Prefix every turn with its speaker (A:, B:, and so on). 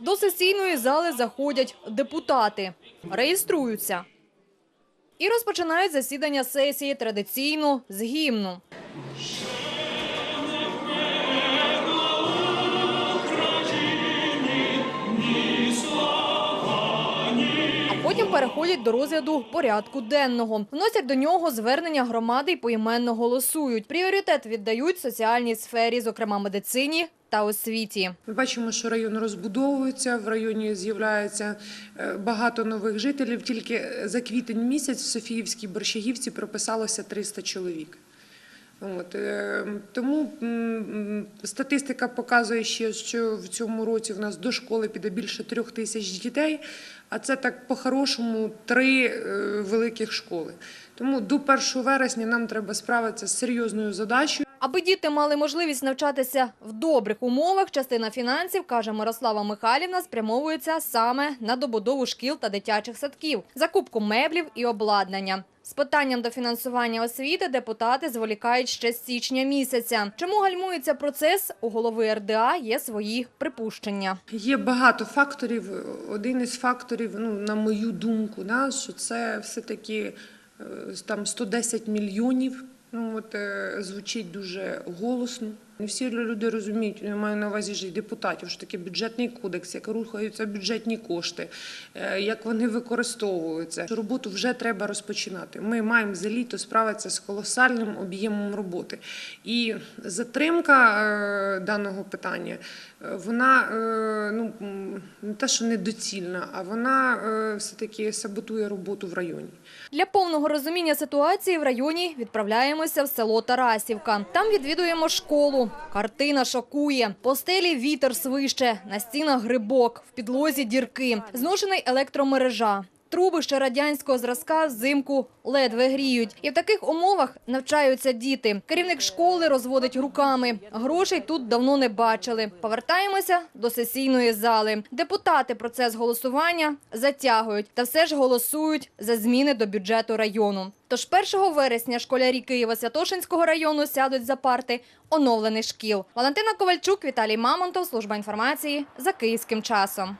A: До сесійної зали заходять депутати, реєструються. І розпочинають засідання сесії традиційно з гімну. Потім переходять до розгляду порядку денного. Вносять до нього звернення громади і поіменно голосують. Пріоритет віддають соціальній сфері, зокрема медицині та освіті.
B: Ми бачимо, що район розбудовується. В районі з'являється е, багато нових жителів. Тільки за квітень місяць в Софіївській Борщагівці прописалося 300 чоловік. От, е, тому статистика показує ще, що в цьому році в нас до школи піде більше трьох тисяч дітей, а це так по-хорошому три е, великих школи. Тому до 1 вересня нам треба справитися з серйозною задачею.
A: Аби діти мали можливість навчатися в добрих умовах, частина фінансів, каже Мирослава Михайлівна, спрямовується саме на добудову шкіл та дитячих садків, закупку меблів і обладнання. З питанням до фінансування освіти депутати зволікають ще з січня місяця. Чому гальмується процес? У голови РДА є свої припущення.
B: Є багато факторів. Один із факторів, ну на мою думку, да, що це все-таки е, там 110 мільйонів. Ну от е, звучить дуже голосно. Не всі люди розуміють, я маю на увазі ж і депутатів, що таке бюджетний кодекс, як рухаються бюджетні кошти, е, як вони використовуються. Роботу вже треба розпочинати. Ми маємо за літо справитися з колосальним об'ємом роботи. І затримка е, даного питання, е, вона ну, не те, що недоцільна, а вона е, все-таки саботує роботу в районі.
A: Для повного розуміння ситуації в районі відправляємося в село Тарасівка. Там відвідуємо школу. Картина шокує. По стелі вітер свище, на стінах грибок, в підлозі дірки, зношений електромережа. Труби ще радянського зразка взимку ледве гріють. І в таких умовах навчаються діти. Керівник школи розводить руками. Грошей тут давно не бачили. Повертаємося до сесійної зали. Депутати процес голосування затягують та все ж голосують за зміни до бюджету району. Тож 1 вересня школярі Києва-Святошинського району сядуть за парти оновлених шкіл. Валентина Ковальчук, Віталій Мамонтов, служба інформації за київським часом.